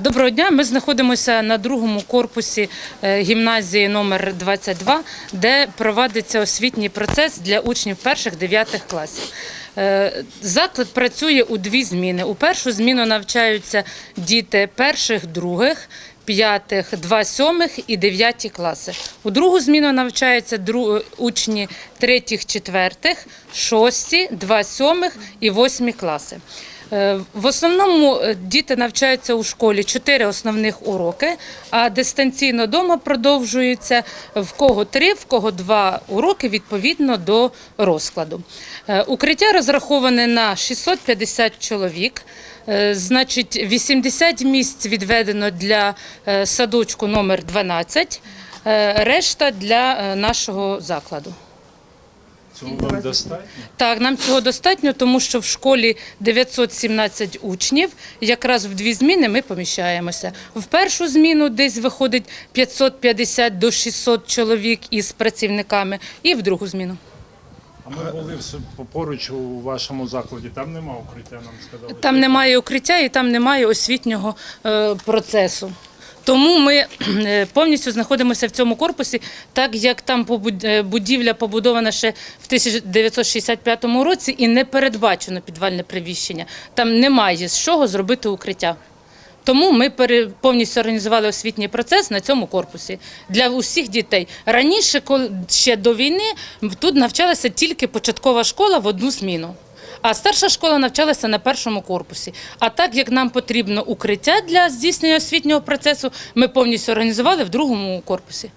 Доброго дня. Ми знаходимося на другому корпусі е, гімназії номер 22, де проводиться освітній процес для учнів перших дев'ятих класів. Е, Заклад працює у дві зміни. У першу зміну навчаються діти перших, других. П'ятих, два сьомих і дев'яті класи. У другу зміну навчаються учні третіх, четвертих, шості, два сьомих і восьмі класи. Е, В основному е, діти навчаються у школі чотири основних уроки, а дистанційно вдома продовжується в кого три, в кого два уроки відповідно до розкладу. Е, Укриття розраховане на 650 чоловік. Значить, 80 місць відведено для садочку номер 12, е, решта для нашого закладу. Цього вам достатньо? Так, нам цього достатньо, тому що в школі 917 учнів. Якраз в дві зміни ми поміщаємося. В першу зміну десь виходить 550 до 600 чоловік із працівниками, і в другу зміну. А ми були поруч у вашому закладі, там нема укриття, нам сказали. Там немає укриття і там немає освітнього е, процесу. Тому ми е, повністю знаходимося в цьому корпусі, так як там е, будівля побудована ще в 1965 році і не передбачено підвальне приміщення. Там немає з чого зробити укриття. Тому ми повністю організували освітній процес на цьому корпусі для усіх дітей. Раніше, ще до війни, тут навчалася тільки початкова школа в одну зміну. А старша школа навчалася на першому корпусі. А так як нам потрібно укриття для здійснення освітнього процесу, ми повністю організували в другому корпусі.